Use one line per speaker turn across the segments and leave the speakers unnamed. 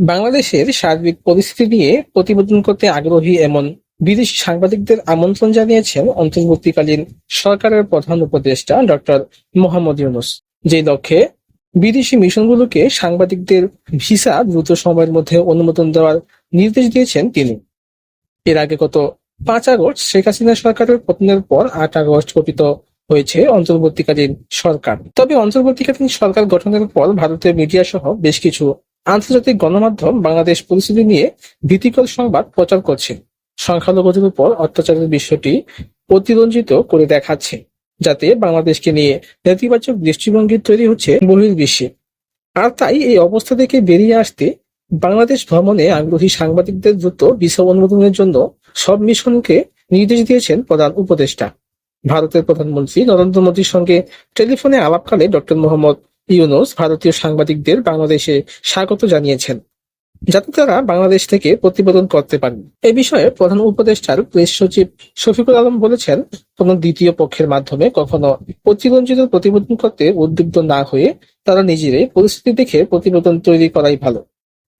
বাংলাদেশের সার্বিক পরিস্থিতি নিয়ে প্রতিবেদন করতে আগ্রহী এমন বিদেশি সাংবাদিকদের আমন্ত্রণ জানিয়েছেন অন্তর্বর্তীকালীন সরকারের প্রধান উপদেষ্টা ডক্টর মোহাম্মদ ইউনুস। যে লক্ষ্যে বিদেশি মিশনগুলোকে সাংবাদিকদের ভিসা দ্রুত সময়ের মধ্যে অনুমোদন দেওয়ার নির্দেশ দিয়েছেন তিনি। এর আগে গত পাঁচ আগস্ট শেখ হাসিনা সরকারের পতনের পর আট আগস্ট গঠিত হয়েছে অন্তর্বর্তীকালীন সরকার। তবে অন্তর্বর্তীকালীন সরকার গঠনের পর ভারতের মিডিয়া সহ বেশ কিছু আন্তর্জাতিক গণমাধ্যম বাংলাদেশ পরিস্থিতি নিয়ে ভীতিকর সংবাদ প্রচার করছে। সংখ্যালঘুদের উপর অত্যাচারের বিষয়টি অতিরঞ্জিত করে দেখাচ্ছে, যাতে বাংলাদেশকে নিয়ে নেতিবাচক দৃষ্টিভঙ্গি তৈরি হচ্ছে বহির্বিশ্বে আর তাই এই অবস্থা থেকে বেরিয়ে আসতে বাংলাদেশ ভ্রমণে আগ্রহী সাংবাদিকদের দ্রুত ভিসা অনুমোদনের জন্য সব মিশনকে নির্দেশ দিয়েছেন প্রধান উপদেষ্টা। ভারতের প্রধানমন্ত্রী নরেন্দ্র মোদীর সঙ্গে টেলিফোনে আলাপকালে ডক্টর মোহাম্মদ ইউনুস ভারতীয় সাংবাদিকদের বাংলাদেশে স্বাগত জানিয়েছেন। যাতে তারা বাংলাদেশ থেকে প্রতিবেদন করতে পারেন। এ বিষয়ে প্রধান উপদেষ্টার প্রেস সচিব শফিকুল আলম বলেছেন, কোন দ্বিতীয় পক্ষের মাধ্যমে কখনো অতিরঞ্জিত প্রতিবেদন করতে উদ্বিগ্ন না হয়ে তারা নিজেরাই পরিস্থিতি দেখে প্রতিবেদন তৈরি করাই ভালো।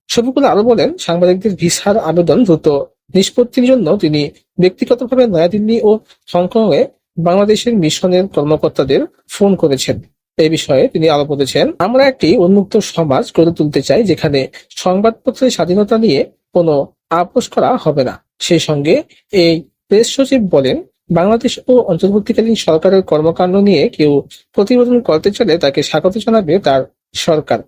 শফিকুল আরও বলেন, সাংবাদিকদের ভিসার আবেদন দ্রুত নিষ্পত্তির জন্য তিনি ব্যক্তিগতভাবে নয়াদিল্লি ও হংকং এ বাংলাদেশের মিশনের কর্মকর্তাদের ফোন করেছেন। এই বিষয়ে তিনি আলো করেছেন। আমরা একটি উন্মুক্ত সমাজ গড়ে তুলতে চাই যেখানে সংবাদপত্রের স্বাধীনতা নিয়ে কোনো আপোষ করা হবে না। সেই সঙ্গে এই প্রেস সচিব বলেন, বাংলাদেশ ও অন্তর্বর্তীকালীন সরকারের কর্মকাণ্ড নিয়ে কেউ প্রতিবেদন করতে চলে তাকে স্বাগত জানাবে তার সরকার।